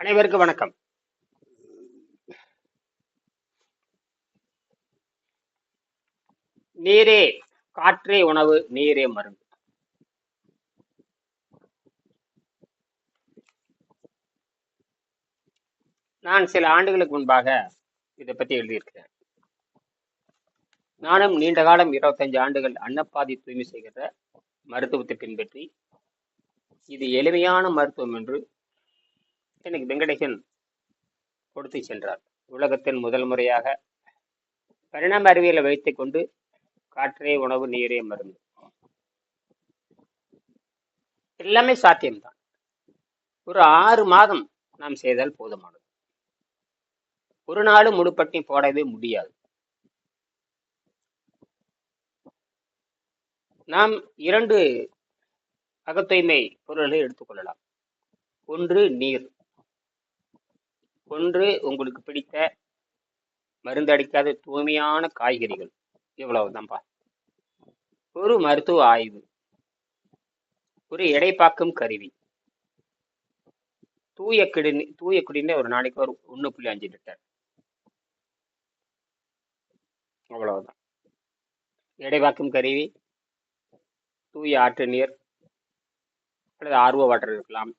அனைவருக்கும் வணக்கம். நீரே காற்றே உணவு நீரே மருந்து. நான் சில ஆண்டுகளுக்கு முன்பாக இதை பற்றி எழுதியிருக்கிறேன். நானும் நீண்ட காலம் இருபத்தஞ்சு ஆண்டுகள் அன்னப்பாதி தூய்மை செய்கிற மருத்துவத்தை பின்பற்றி இது எளிமையான மருத்துவம் என்று இன்னைக்கு வெங்கடேசன் கொடுத்து சென்றார். உலகத்தின் முதல் முறையாக பரிணாம அறிவியலை வைத்துக் கொண்டு காற்றே உணவு நீரே மருந்து. எல்லாமே சாத்தியம்தான். ஒரு ஆறு மாதம் நாம் செய்தால் போதுமானது. ஒரு நாளும் முழுப்பட்டி போடவே முடியாது. நாம் இரண்டு அகத்தூய்மை பொருள்களை எடுத்துக்கொள்ளலாம் ஒன்று நீர். ஒன்று உங்களுக்கு பிடித்த மருந்து அடிக்காத தூய்மையான காய்கறிகள். இவ்வளவுதான்ப்பா ஒரு மருத்துவ ஆய்வு. ஒரு எடைப்பாக்கும் கருவி. தூய குடிநீ தூய குடிநீர் ஒரு நாளைக்கு ஒரு ஒன்று புள்ளி அஞ்சு லிட்டர். அவ்வளவுதான். எடைவாக்கும் கருவி தூய ஆற்று நீர் அல்லது ஆர்வ வாட்டர் இருக்கலாம்.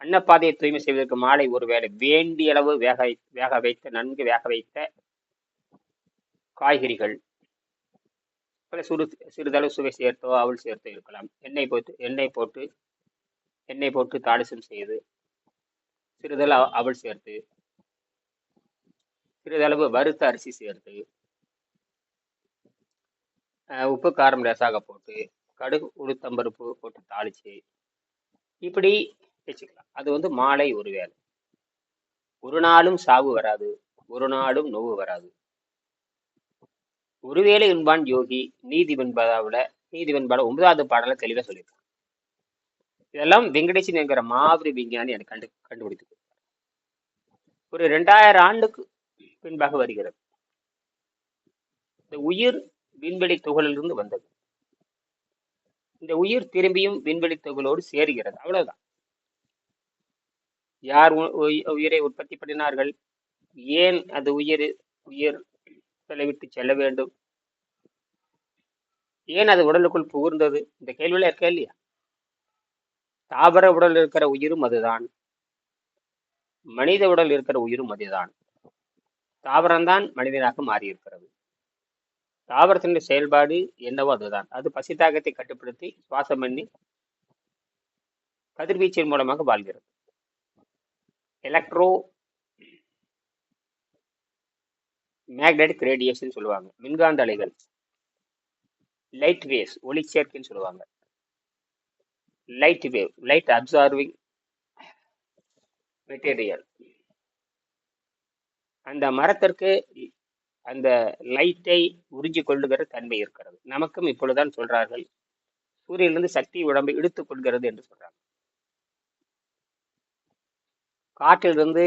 அன்னப்பாதையை தூய்மை செய்வதற்கு மாலை ஒருவேளை வேண்டிய அளவு வேக வை- வேக வைத்த நன்கு வேக வைத்த காய்கறிகள். பல சிறு சிறிதளவு சுவை சேர்த்தோ அவள் சேர்த்தோ இருக்கலாம். எண்ணெய் போட்டு எண்ணெய் போட்டு எண்ணெய் போட்டு தாளிசம் செய்து சிறிதளவு அவள் சேர்த்து சிறிதளவு வறுத்த அரிசி சேர்த்து உப்பு காரம் லேசாக போட்டு கடுகு உளுத்தம்பருப்பு போட்டு தாளிச்சு இப்படி வச்சுக்கலாம் அது வந்து மாலை ஒரு வேலை ஒரு நாளும் சாவு வராது. ஒரு நாளும் நோவு வராது. ஒருவேளை என்பான் யோகி நீதி வெண்பதாவில் நீதி வெண்பாட ஒன்பதாவது பாடல தெளிவாக சொல்லியிருக்கான். இதெல்லாம் வெங்கடேசன் என்கிற மாபெரும் விஞ்ஞானி எனக்கு கண்டு கண்டுபிடித்து ஒரு ரெண்டாயிரம் ஆண்டுக்கு பின்பாக வருகிறது. இந்த உயிர் விண்வெளி துகளிலிருந்து வந்தது. இந்த உயிர் திரும்பியும் விண்வெளி துகளோடு சேருகிறது. அவ்வளவுதான். யார் உ- உயிரை உற்பத்தி பண்ணினார்கள்? ஏன் அது உயிர் உயிர் செலவிட்டு விட்டு செல்ல வேண்டும்? ஏன் அது உடலுக்குள் புகுந்தது? இந்த கேள்வியில இருக்க இல்லையா? தாவர உடல் இருக்கிற உயிரும் அதுதான். மனித உடல் இருக்கிற உயிரும் அதுதான். தாவரம்தான் மனிதனாக மாறி இருக்கிறது செயல்பாடு என்னவோ அதுதான். அது பசி தாகத்தை கட்டுப்படுத்தி சுவாசம் பண்ணி கதிர்வீச்சின் மூலமாக வாழ்கிறது. மேக்னெட்டிக் ரேடியேஷன் சொல்லுவாங்க. மின்காந்த அலைகள். லைட் வேவ்ஸ் ஒளிச்சேர்க்கைன்னு சொல்லுவாங்க. Light wave light absorbing material அந்த மரத்திற்கு அந்த லைட்டை உறிஞ்சி கொள்ளுகிற தன்மை இருக்கிறது. நமக்கும் இப்பொழுதுதான் சொல்றார்கள். சூரியனிலிருந்து சக்தி உடம்பை இழுத்து கொள்கிறது என்று சொல்றாங்க. காற்றிலிருந்து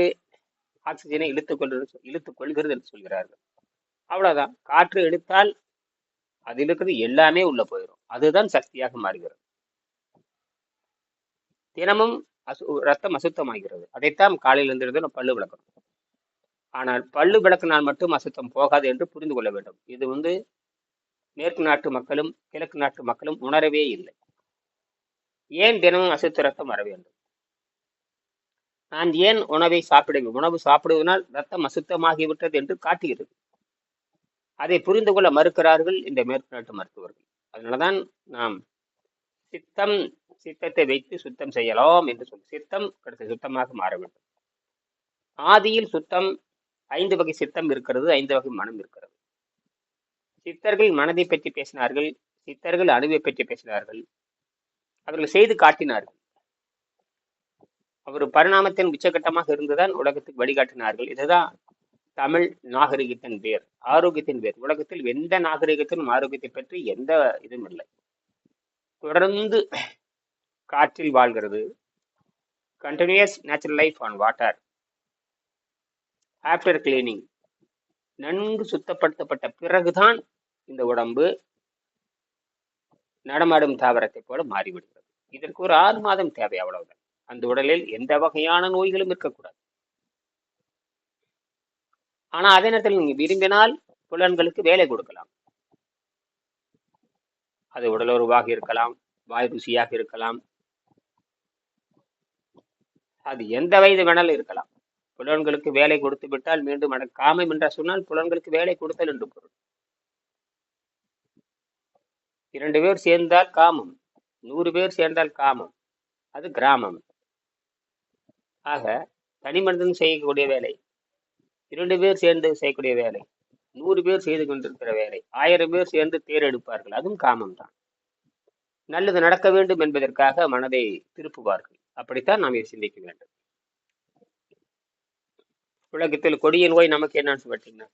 ஆக்சிஜனை இழுத்துக் கொள்கிறது இழுத்து கொள்கிறது என்று சொல்கிறார்கள். அவ்வளவுதான். காற்று இழுத்தால் அதில் இருக்கிறது எல்லாமே உள்ள போயிடும். அதுதான் சக்தியாக மாறுகிறது. தினமும் அசு ரத்தம் அசுத்தமாகிறது. அதைத்தான் காலையில் எழுந்திருந்து நம்ம பல்லு விளக்கணும். ஆனால் பல்லு விளக்கினால் மட்டும் அசுத்தம் போகாது என்று புரிந்து கொள்ள வேண்டும். இது வந்து மேற்கு நாட்டு மக்களும் கிழக்கு நாட்டு மக்களும் உணரவே இல்லை. ஏன் தினமும் அசுத்த ரத்தம் வர வேண்டும் நான் ஏன் உணவை சாப்பிடுவேன்? உணவு சாப்பிடுவதனால் ரத்தம் அசுத்தமாகிவிட்டது என்று காட்டுகிறது. அதை புரிந்து கொள்ள மறுக்கிறார்கள் இந்த மேற்கு நாட்டு மருத்துவர்கள். அதனாலதான் நாம் சித்தம் சித்தத்தை வைத்து சுத்தம் செய்யலாம் என்று சொல்லி சித்தம் கிடைத்த சுத்தமாக மாற வேண்டும். ஆதியில் சுத்தம் ஐந்து வகை சித்தம் இருக்கிறது ஐந்து வகை மனம் இருக்கிறது. சித்தர்கள் மனதை பற்றி பேசினார்கள் சித்தர்கள் அணுவை பற்றி பேசினார்கள். அவர்கள் செய்து காட்டினார்கள். அவர் பரிணாமத்தின் உச்சகட்டமாக இருந்துதான் உலகத்துக்கு வழிகாட்டினார்கள். இதுதான் தமிழ் நாகரிகத்தின் பேர் ஆரோக்கியத்தின் பேர் உலகத்தில் எந்த நாகரிகத்திலும் ஆரோக்கியத்தை பற்றி எந்த இதுவும் இல்லை. தொடர்ந்து காற்றில் வாழ்கிறது. Continues natural life on water after cleaning நன்கு சுத்தப்படுத்தப்பட்ட பிறகுதான் இந்த உடம்பு நடமாடும் தாவரத்தை போல மாறிவிடுகிறது. இதற்கு ஒரு ஆறு மாதம் தேவை அவ்வளவுதான். அந்த உடலில் எந்த வகையான நோய்களும் இருக்கக்கூடாது. ஆனா அதே நேரத்தில் நீங்க விரும்பினால் புலன்களுக்கு வேலை கொடுக்கலாம். அது உடலுறவாக இருக்கலாம் வாய் ருசியாக இருக்கலாம். அது எந்த வயது வேணாலும் இருக்கலாம். புலன்களுக்கு வேலை கொடுத்து விட்டால் மீண்டும் அட காமம் என்ற சொன்னால் புலன்களுக்கு வேலை கொடுத்தல் என்று பொருள். இரண்டு பேர் சேர்ந்தால் காமம் நூறு பேர் சேர்ந்தால் காமம் அது கிராமம். ஆக தனி மனிதன் செய்யக்கூடிய வேலை இரண்டு பேர் சேர்ந்து செய்யக்கூடிய வேலை நூறு பேர் செய்து கொண்டிருக்கிற வேலை ஆயிரம் பேர் சேர்ந்து தேர் எடுப்பார்கள் அதுவும் காமம் தான் நல்லது நடக்க வேண்டும் என்பதற்காக மனதை திருப்புவார்கள். அப்படித்தான் நாம் இதை சிந்திக்க வேண்டும். உலகத்தில் கொடிய நோய் நமக்கு என்னன்னு பார்த்தீங்கன்னா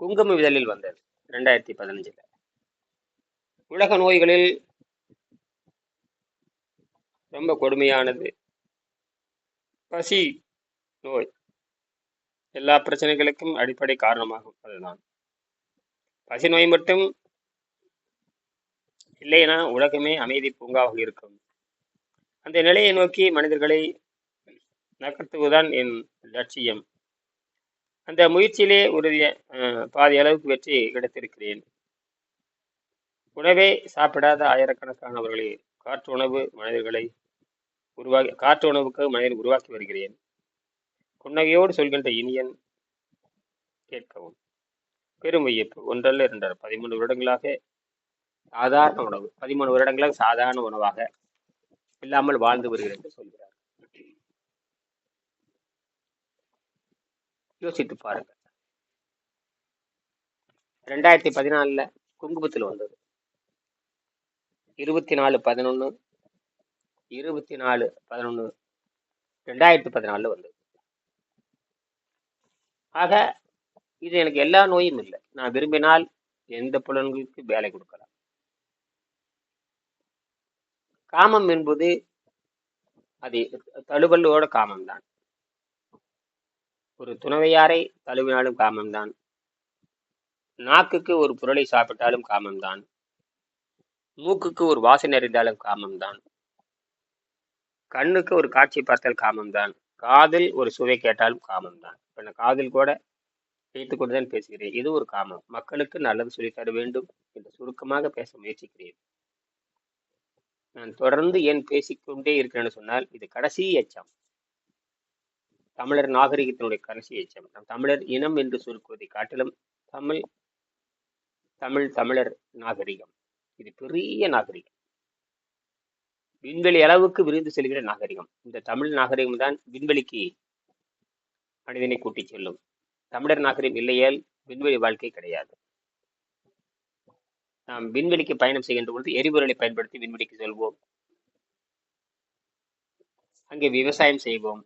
குங்கும இதழில் வந்தது ரெண்டாயிரத்தி பதினஞ்சுல. உலக நோய்களில் ரொம்ப கொடுமையானது பசி. நோய். எல்லா பிரச்சனைகளுக்கும் அடிப்படை காரணமாகும் அதுதான். பசி நோய் மட்டும் இல்லைனா உலகமே அமைதி பூங்காவாக இருக்கும். அந்த நிலையை நோக்கி மனிதர்களை நகர்த்துவதுதான் என் லட்சியம். அந்த முயற்சியிலே உறுதிய பாதி அளவுக்கு வெற்றி கிடைத்திருக்கிறேன். உணவே சாப்பிடாத ஆயிரக்கணக்கானவர்களை காற்று உணவு மனிதர்களை உருவாகி காற்று உணவுக்கு மனிதன் உருவாக்கி வருகிறேன். புன்னகையோடு சொல்கின்ற இனியன் கேட்கவும். பெரும் வியப்பு. ஒன்றல்ல இரண்டர். பதிமூணு வருடங்களாக சாதாரண உணவு. பதிமூணு வருடங்களாக சாதாரண உணவாக இல்லாமல் வாழ்ந்து வருகிறேன் என்று சொல்கிறார். யோசித்து பாருங்க ரெண்டாயிரத்தி பதினாலுல குங்குமத்தில் வந்தது. இருபத்தி நாலு பதினொன்று இருபத்தி நாலு பதினொன்று ரெண்டாயிரத்தி பதினாலில் வந்தது. ஆக இது எனக்கு எல்லா நோயும் இல்லை. நான் விரும்பினால் எந்த புலன்களுக்கு வேலை கொடுக்கலாம். காமம் என்பது அது தழுவலோட காமம் தான் ஒரு துணவையாரை தழுவினாலும் காமம்தான். நாக்குக்கு ஒரு பொருளை சாப்பிட்டாலும் காமம்தான். மூக்குக்கு ஒரு வாசனை அறிந்தாலும் காமம்தான். கண்ணுக்கு ஒரு காட்சி பார்த்தால் காமம்தான். காதில் ஒரு சுவை கேட்டாலும் காமம்தான். இப்போ நான் காதில் கூட வைத்து கொண்டு தான் பேசுகிறேன். இது ஒரு காமம். மக்களுக்கு நல்லது சொல்லித் தர வேண்டும் என்று சுருக்கமாக பேச முயற்சிக்கிறேன். நான் தொடர்ந்து ஏன் பேசிக்கொண்டே இருக்கிறேன்னு சொன்னால் இது கடைசி எச்சம். தமிழர் நாகரிகத்தினுடைய கடைசி எச்சம். நம் தமிழர் இனம் என்று சுருக்குவதை காட்டிலும் தமிழ் தமிழ் தமிழர் நாகரிகம். இது பெரிய நாகரிகம். விண்வெளி அளவுக்கு விரிந்து செல்கிற நாகரிகம். இந்த தமிழ் நாகரிகம் தான் விண்வெளிக்கு மனிதனை கூட்டிச் செல்லும். தமிழர் நாகரிகம் இல்லையால் விண்வெளி வாழ்க்கை கிடையாது. நாம் விண்வெளிக்கு பயணம் செய்கின்ற பொழுது எரிபொருளை பயன்படுத்தி விண்வெளிக்கு செல்வோம். அங்கே விவசாயம் செய்வோம்.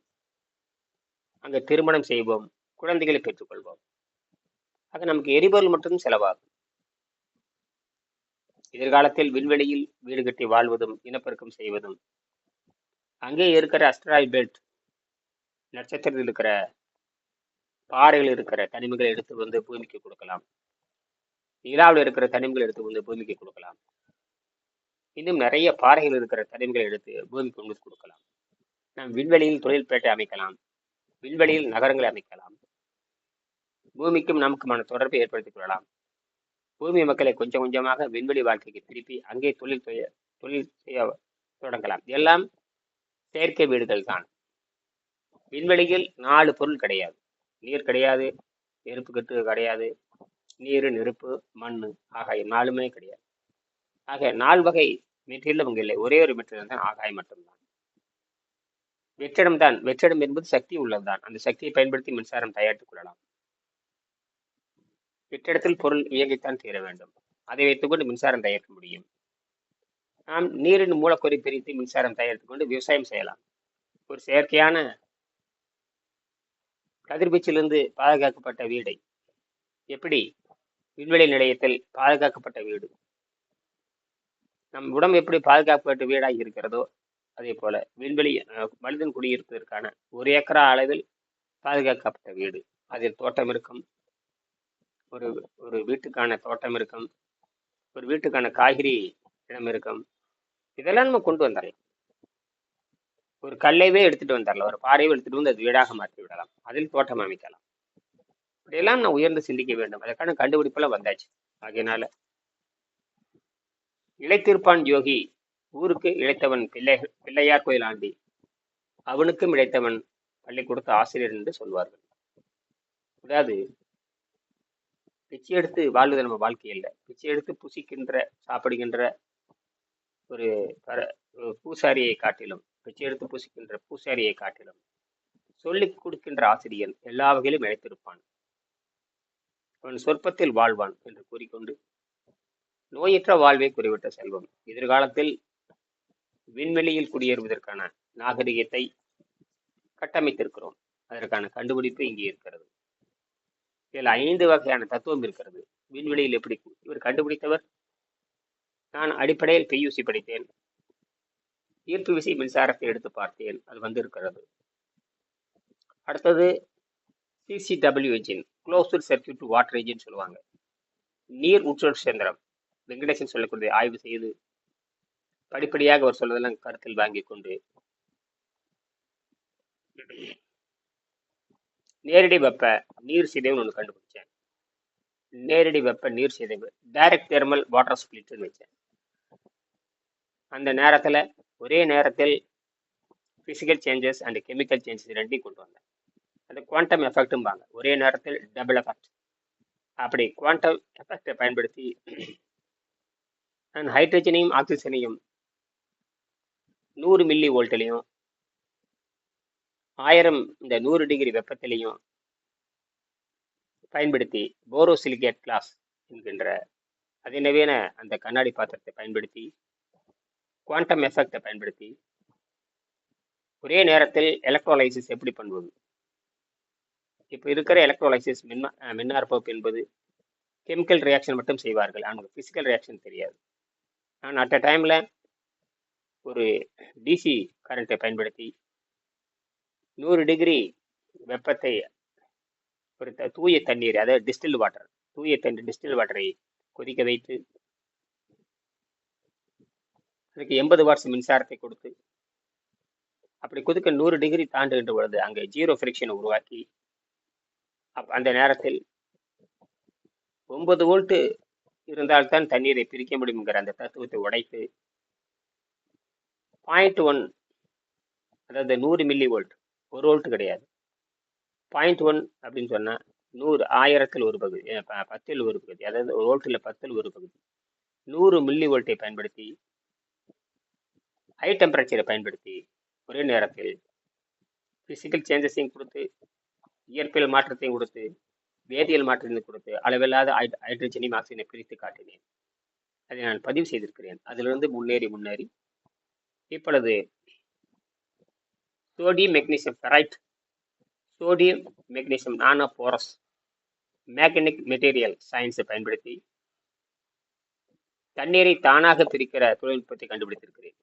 அங்கே திருமணம் செய்வோம். குழந்தைகளை பெற்றுக்கொள்வோம். ஆக நமக்கு எரிபொருள் மட்டும் செலவாகும். எதிர்காலத்தில் விண்வெளியில் வீடு கட்டி வாழ்வதும் இனப்பெருக்கம் செய்வதும். அங்கே இருக்கிற அஸ்ட்ராய்ட் பெல்ட் நட்சத்திரத்தில் இருக்கிற பாறைகள் இருக்கிற தனிமைகளை எடுத்து வந்து பூமிக்கு கொடுக்கலாம். நிலாவில் இருக்கிற தனிமைகளை எடுத்து வந்து பூமிக்கு கொடுக்கலாம். இன்னும் நிறைய பாறைகள் இருக்கிற தனிமைகளை எடுத்து பூமிக்கு கொண்டு கொடுக்கலாம். நாம் விண்வெளியில் தொழில்பேட்டை அமைக்கலாம். விண்வெளியில் நகரங்களை அமைக்கலாம். பூமிக்கும் நமக்குமான தொடர்பை ஏற்படுத்திக் கொள்ளலாம். பூமி மக்களை கொஞ்சம் கொஞ்சமாக விண்வெளி வாழ்க்கைக்கு திருப்பி அங்கே தொழில் செய்ய தொழில் செய்ய தொடங்கலாம். எல்லாம் செயற்கை வீடுகள் தான். விண்வெளியில் நாலு பொருள் கிடையாது. நீர் கிடையாது நெருப்பு கட்டு கிடையாது நீர் நெருப்பு மண் ஆகாய நாலுமே கிடையாது. ஆக நாலு வகை மெட்டீரியலும் அங்கே இல்லை. ஒரே ஒரு மெட்டீரியல் தான் ஆகாயம் மட்டும்தான். வெற்றிடம் தான். வெற்றிடம் என்பது சக்தி உள்ளதுதான். அந்த சக்தியை பயன்படுத்தி மின்சாரம் தயாரித்துக் கொள்ளலாம். வெற்றிடத்தில் பொருள் இயங்கித்தான் தீர வேண்டும். அதை வைத்துக்கொண்டு மின்சாரம் தயாரிக்க முடியும். நாம் நீரின் மூலக்கூறை பிரித்து மின்சாரம் தயாரித்துக் கொண்டு விவசாயம் செய்யலாம். ஒரு செயற்கையான கதிர்வீச்சிலிருந்து பாதுகாக்கப்பட்ட வீடை. எப்படி? விண்வெளி நிலையத்தில் பாதுகாக்கப்பட்ட வீடு. நம் உடம்பு எப்படி பாதுகாக்கப்பட்ட வீடாக இருக்கிறதோ அதே போல விண்வெளி மனிதன் குடியிருப்பதற்கான ஒரு ஏக்கரா அளவில் பாதுகாக்கப்பட்ட வீடு. அதில் தோட்டம் இருக்கும் ஒரு ஒரு வீட்டுக்கான தோட்டம் இருக்கும். ஒரு வீட்டுக்கான காய்கறி இடம் இருக்கும். இதெல்லாம் நம்ம கொண்டு வந்துடலாம் ஒரு கல்லைவே எடுத்துட்டு வந்துடலாம் ஒரு பாறையை எடுத்துட்டு வந்து அது வீடாக மாற்றி விடலாம். அதில் தோட்டம் அமைக்கலாம். இப்படியெல்லாம் நான் உயர்ந்து சிந்திக்க வேண்டும். அதற்கான கண்டுபிடிப்பெல்லாம் வந்தாச்சு. ஆகையினால இழைத்திருப்பான் யோகி. ஊருக்கு இழைத்தவன் பிள்ளை பிள்ளையார் கோயில் ஆண்டி. அவனுக்கும் இழைத்தவன் பள்ளிக்கூடத்து ஆசிரியர் என்று சொல்வார்கள். அதாவது பிச்சை எடுத்து வாழ்வது நம்ம வாழ்க்கை இல்லை பிச்சை எடுத்து புசிக்கின்ற சாப்பிடுகின்ற ஒரு பர- பூசாரியை காட்டிலும் பிச்சை எடுத்து புசிக்கின்ற பூசாரியை காட்டிலும் சொல்லிக் கொடுக்கின்ற ஆசிரியன் எல்லா வகையிலும் இழைத்திருப்பான் அவன் சொற்பத்தில் வாழ்வான் என்று கூறிக்கொண்டு நோயற்ற வாழ்வை குறிவிட்ட செல்வம். எதிர்காலத்தில் விண்வெளியில் குடியேறுவதற்கான நாகரிகத்தை கட்டமைத்திருக்கிறோம். அதற்கான கண்டுபிடிப்பு இங்கே இருக்கிறது. இதில் ஐந்து வகையான தத்துவம் இருக்கிறது. விண்வெளியில் எப்படி இவர் கண்டுபிடித்தவர்? நான் அடிப்படையில் பியூசி படித்தேன். ஈர்ப்பு விசை மின்சாரத்தை எடுத்து பார்த்தேன். அது வந்திருக்கிறது. அடுத்தது CCW engine closed circuit water engine சொல்லுவாங்க. நீர் உற்றோர் சேந்திரம் வெங்கடேசன் சொல்லக்கூடிய ஆய்வு செய்து படிப்படியாக அவர் சொல்வதெல்லாம் கருத்தில் வாங்கி கொண்டு நேரடி வெப்ப நீர் சிதைவுன்னு ஒன்று கண்டுபிடிச்சேன். நேரடி வெப்ப நீர் சிதைவு டைரக்ட் தெர்மல் வாட்டர் ஸ்பிளிட்னு வச்சேன். அந்த நேரத்தில் ஒரே நேரத்தில் physical changes and chemical changes ரெண்டையும் கொண்டு வந்தேன். அது குவாண்டம் எஃபெக்ட்டும்பாங்க ஒரே நேரத்தில் டபுள் எஃபெக்ட் அப்படி குவாண்டம் எஃபெக்டை பயன்படுத்தி அண்ட் ஹைட்ரஜனையும் ஆக்சிஜனையும் நூறு மில்லி வோல்ட்லேயும் ஆயிரம் இந்த நூறு டிகிரி வெப்பத்திலையும் பயன்படுத்தி போரோசிலிகேட் கிளாஸ் என்கின்ற அதிநவீன அந்த கண்ணாடி பாத்திரத்தை பயன்படுத்தி குவாண்டம் எஃபெக்டை பயன்படுத்தி ஒரே நேரத்தில் எலக்ட்ரோலைசிஸ் எப்படி பண்ணுவது? இப்போ இருக்கிற எலக்ட்ரோலைசிஸ் மின்மா அஹ் என்பது கெமிக்கல் ரியாக்ஷன் மட்டும் செய்வார்கள். அவங்களுக்கு ஃபிசிக்கல் ரியாக்ஷன் தெரியாது. நான் அட் அ டைமில் ஒரு டிசி கரண்ட்டை பயன்படுத்தி நூறு டிகிரி வெப்பத்தை ஒரு த- தூய தண்ணீர் அதாவது டிஸ்டில் வாட்டர் தூய தண்ணீர் டிஸ்டில் வாட்டரை கொதிக்க வைத்து அதுக்கு எண்பது வாட்ஸ் மின்சாரத்தை கொடுத்து அப்படி கொதிக்க நூறு டிகிரி தாண்டுகின்ற பொழுது அங்கே ஜீரோ ஃப்ரிக்ஷனை உருவாக்கி அப் அந்த நேரத்தில் ஒன்பது வோல்ட்டு இருந்தால்தான் தண்ணீரை பிரிக்க முடியுங்கிற அந்த தத்துவத்தை உடைத்து பாயிண்ட் ஒன் அதாவது நூறு மில்லி வோல்ட் ஒரு வோல்ட் கிடையாது. பாயிண்ட் ஒன் அப்படின்னு சொன்னால் நூறு ஆயிரத்தில் ஒரு பகுதி பத்தில் ஒரு பகுதி அதாவது ஒரு வோல்ட்டில் பத்தில் ஒரு பகுதி. நூறு மில்லி வோல்ட்டை பயன்படுத்தி ஹை டெம்பரேச்சரை பயன்படுத்தி ஒரே நேரத்தில் ஃபிசிக்கல் சேஞ்சஸையும் கொடுத்து இயற்பியல் மாற்றத்தையும் கொடுத்து வேதியியல் மாற்றத்தையும் கொடுத்து அளவில்லாத ஹை- ஹைட்ரஜனையும் ஆக்சிஜனை பிரித்து காட்டினேன். அதை நான் பதிவு செய்திருக்கிறேன். அதிலிருந்து முன்னேறி முன்னேறி இப்பொழுது sodium magnesium ferrite sodium magnesium nano porous magnetic material சயின்ஸை பயன்படுத்தி தண்ணீரை தானாக பிரிக்கிற தொழில்நுட்பத்தை கண்டுபிடித்திருக்கிறேன்.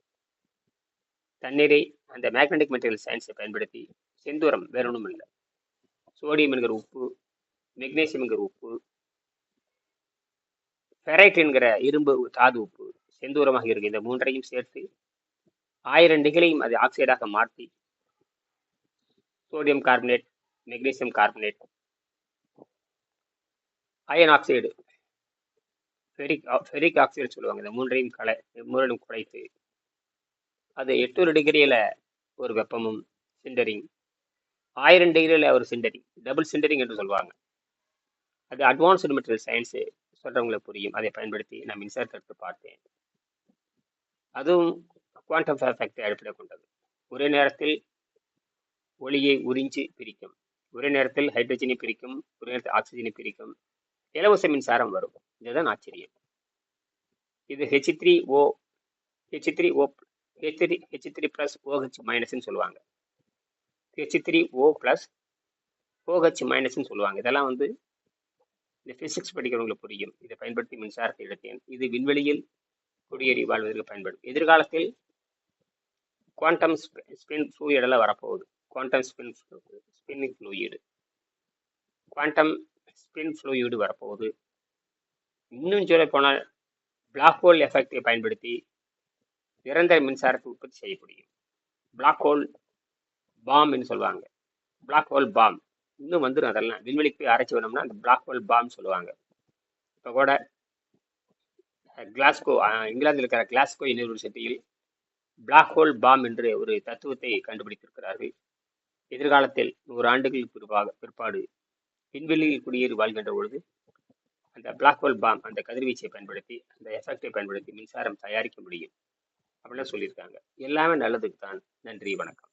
தண்ணீரை அந்த மேக்னெட்டிக் மெட்டீரியல் சயின்ஸை பயன்படுத்தி செந்தூரம் வேற ஒன்றும் இல்லை. சோடியம் என்கிற உப்பு மெக்னீசியம் என்கிற உப்பு ஃபெரைட் என்கிற இரும்பு தாது உப்பு செந்தூரமாக இருக்கு இந்த மூன்றையும் சேர்த்து ஆயிரம் டிகிரியும் அது ஆக்சைடாக மாற்றி sodium carbonate magnesium carbonate iron oxide ferric ferric oxide சொல்லுவாங்க. இந்த மூன்றையும் கலை மூன்றையும் குறைத்து அது எட்நூறு டிகிரியில் ஒரு வெப்பமும் சிண்டரிங். ஆயிரம் டிகிரியில் ஒரு சிண்டரிங். டபுள் சிண்டரிங் என்று சொல்லுவாங்க. அது அட்வான்ஸ்டு மெட்டீரியல் சயின்ஸு சொல்கிறவங்களுக்கு புரியும். அதை பயன்படுத்தி நான் மின்சாரத்தை எடுத்து பார்த்தேன். அதுவும் குவாண்டம் எஃபெக்டை அடிப்படை கொண்டது. ஒரே நேரத்தில் ஒளியை உறிஞ்சி பிரிக்கும். ஒரே நேரத்தில் ஹைட்ரஜனை பிரிக்கும் ஒரே நேரத்தில் ஆக்சிஜனை பிரிக்கும். இலவச மின்சாரம் வரும். இதுதான் ஆச்சரியம். இது H three O H three O H three H three plus OH மைனஸ்ன்னு சொல்லுவாங்க. H three O plus OH மைனஸ்ன்னு சொல்லுவாங்க. இதெல்லாம் வந்து இந்த ஃபிசிக்ஸ் படிக்கிறவங்களுக்கு புரியும். இதை பயன்படுத்தி மின்சாரத்தை எடுத்தேன் இது விண்வெளியில் குடியேறி வாழ்வதற்கு பயன்படும். எதிர்காலத்தில் குவாண்டம் ஸ்பின் ஃப்ளூயிடெல்லாம் வரப்போகுது. Quantum spin spinning fluid quantum spin fluid வரப்போகுது. இன்னும் சொல்ல போனால் பிளாக் ஹோல் எஃபெக்டை பயன்படுத்தி நிரந்தர மின்சாரத்தை உற்பத்தி செய்ய முடியும். பிளாக் ஹோல் பாம்னு சொல்லுவாங்க. பிளாக் ஹோல் பாம் இன்னும் வந்துடும் அதெல்லாம். விண்வெளிக்கு போய் அரைச்சி பண்ணோம்னா அந்த பிளாக் ஹோல் பாம் சொல்லுவாங்க. இப்போ கூட கிளாஸ்கோ இங்கிலாந்தில் இருக்கிற கிளாஸ்கோ யூனிவர்சிட்டியில் பிளாக் ஹோல் பாம் என்று ஒரு தத்துவத்தை கண்டுபிடித்திருக்கிறார்கள். எதிர்காலத்தில் நூறு ஆண்டுகள் பிற்பாக பிற்பாடு விண்வெளியில் குடியேறி வாழ்கின்ற பொழுது அந்த பிளாக் ஹோல் பாம் அந்த கதிர்வீச்சை பயன்படுத்தி அந்த எஃபெக்டை பயன்படுத்தி மின்சாரம் தயாரிக்க முடியும் அப்படிலாம் சொல்லியிருக்காங்க. எல்லாமே நல்லதுக்கு தான் நன்றி வணக்கம்.